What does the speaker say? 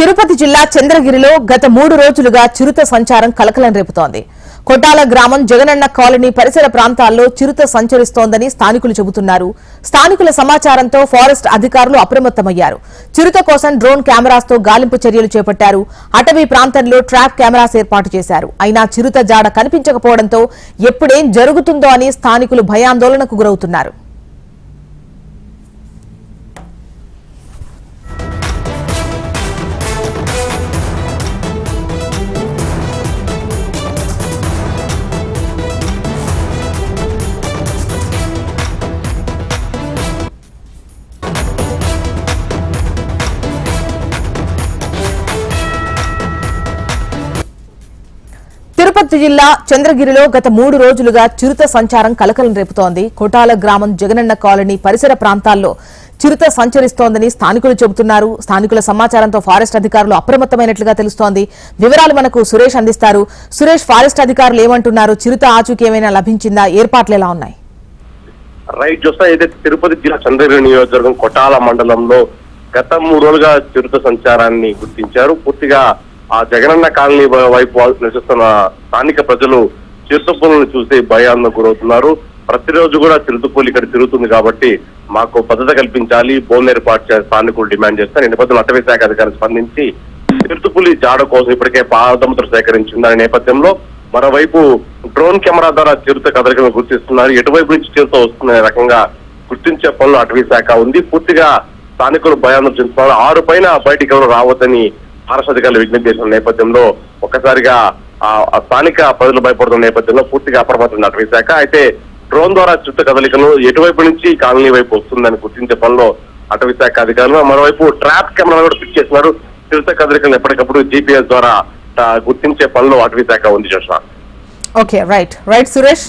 తిరుపతి జిల్లా చంద్రగిరిలో గత మూడు రోజులుగా చిరుత సంచారం కలకలం రేపుతోంది. కొట్టాల గ్రామం జగనన్న కాలనీ పరిసర ప్రాంతాల్లో చిరుత సంచరిస్తోందని స్థానికులు చెబుతున్నారు. స్థానికుల సమాచారంతో ఫారెస్ట్ అధికారులు అప్రమత్తమయ్యారు. చిరుత కోసం డ్రోన్ కెమెరాస్తో గాలింపు చర్యలు చేపట్టారు. అటవీ ప్రాంతంలో ట్రాప్ కెమెరాస్ ఏర్పాటు చేశారు. అయినా చిరుత జాడ కనిపించకపోవడంతో ఎప్పుడేం జరుగుతుందో అని స్థానికులు భయాందోళనకు గురవుతున్నారు. తిరుపతి జిల్లా చంద్రగిరిలో గత మూడు రోజులుగా చిరుత సంచారం కలకలం రేపుతోంది. కోటాల గ్రామం జగనన్న కాలనీ పరిసర ప్రాంతాల్లో చిరుత సంచరిస్తోందని స్థానికులు చెబుతున్నారు. స్థానికుల సమాచారంతో ఫారెస్ట్ అధికారులు అప్రమత్తమైనట్లుగా తెలుస్తోంది. వివరాలు మనకు సురేష్ అందిస్తారు. సురేష్ ఫారెస్ట్ అధికారులు ఏమంటున్నారు? చిరుత ఆచూకీ ఏమైనా లభించిందా? ఏర్పాట్లు ఎలా ఉన్నాయి? రైట్ చూస్తా ఏదైతే తిరుపతి జిల్లా చంద్రగిరి నియోజకవర్గం కొటాల మండలంలో గత మూడు రోజులుగా చిరుత సంచారాన్ని గుర్తించారు. పూర్తిగా ఆ జగనన్న కాలనీ వైపు నివసిస్తున్న స్థానిక ప్రజలు చిరుతపులను చూసి భయాందోళనకు గురవుతున్నారు. ప్రతిరోజు కూడా చిరుతపులు ఇక్కడ తిరుగుతుంది కాబట్టి మాకు భద్రత కల్పించాలి. బోన్ ఏర్పాటు చేయాలి స్థానికులు డిమాండ్ చేస్తారు. ఈ నేపథ్యంలో అటవీ శాఖ అధికారులు స్పందించి చిరుతపులి జాడ కోసం ఇప్పటికే పాదముద్ర సేకరించింది. నేపథ్యంలో మరోవైపు డ్రోన్ కెమెరా ద్వారా చిరుత కదలికలను గుర్తిస్తున్నారు. ఎటువైపు నుంచి చిరుత వస్తున్న రకంగా గుర్తించే పనులు అటవీ శాఖ ఉంది. పూర్తిగా స్థానికులు భయాన్ని చెందుతున్నారు. ఆరు పైన బయటికి ఎవరు రావద్దని ఆర్ఎస్ అధికారులు విజ్ఞప్తి చేసిన నేపథ్యంలో ఒక్కసారిగా స్థానిక ప్రజలు భయపడుతున్న నేపథ్యంలో పూర్తిగా అప్రమత్తం అటవీ శాఖ అయితే డ్రోన్ ద్వారా చిరుత కదలికలు ఎటువైపు నుంచి కాలనీ వైపు వస్తుందని గుర్తించే పనిలో అటవీ శాఖ అధికారులు మరోవైపు ట్రాప్ కెమెరా కూడా ఫిక్స్ చేస్తున్నారు. చిరుత కదలికలు ఎప్పటికప్పుడు జీపీఎస్ ద్వారా గుర్తించే పనిలో అటవీ శాఖ ఉంది చూసిన ఓకే రైట్. రైట్ సురేష్?